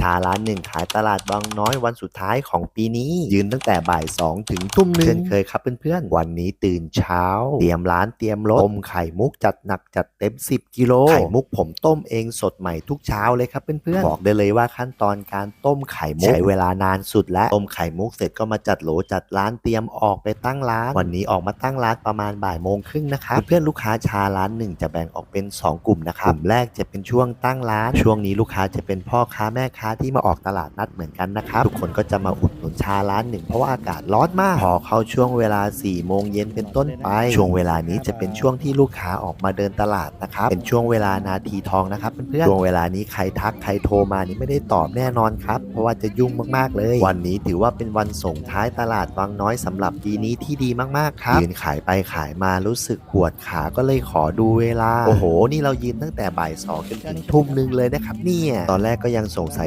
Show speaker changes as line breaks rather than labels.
ชาร้านหนึ่งขายตลาดบางน้อยวันสุดท้ายของปีนี้ยืนตั้งแต่บ่ายสองถึงทุ่มหนึ่งเช่นเคยครับเพื่อนๆ วันนี้ตื่นเช้า เตรียมร้านเตรียมรถต้มไข่มุกจัดหนักจัดเต็ม 10 กิโลไข่มุกผมต้มเองสดใหม่ทุกเช้าเลยครับเพื่อนๆ บอกได้เลยว่าขั้นตอนการต้มไข่มุกใช้เวลานานสุดและต้มไข่มุกเสร็จก็มาจัดโหลจัดร้านเตรียมออกไปตั้งร้าน วันนี้ออกมาตั้งร้านประมาณบ่ายโมงครึ่งนะครับเพื่อนๆลูกค้าชาร้านหนึ่งจะแบ่งออกเป็น 2 กลุ่มนะครับกลุ่มแรกจะเป็นช่วงตั้งร้าน ช่วงนี้ลูกค้าจะเป็นพ่อค้าแม่ค้าที่มาออกตลาดนัดเหมือนกันนะครับ ทุกคนก็จะมาอุดหนุนชาร้านหนึ่งเพราะว่าอากาศร้อนมาก พอเข้าช่วงเวลา4ี่โมงเย็นเป็นต้นไป ช่วงเวลานี้จะเป็นช่วงที่ลูกค้าออกมาเดินตลาดนะครับ เป็นช่วงเวลานาทีทองนะครับเพื่อนๆช่วงเวลานี้ใครทักใครโทรมานี่ไม่ได้ตอบแน่นอนครับ เพราะว่าจะยุ่งมากๆเลย วันนี้ถือว่าเป็นวันส่งท้ายตลาดวังน้อยสำหรับปีนี้ที่ดีมากๆครับยืนขายไปขายมารู้สึกปวดขาก็เลยขอดูเวลา โอ้โห นี่เรายืนตั้งแต่บ่ายสองจนถึงทุ่มหนึ่งเลยนะครับเนี่ยตอนแรกก็ยังสงสัย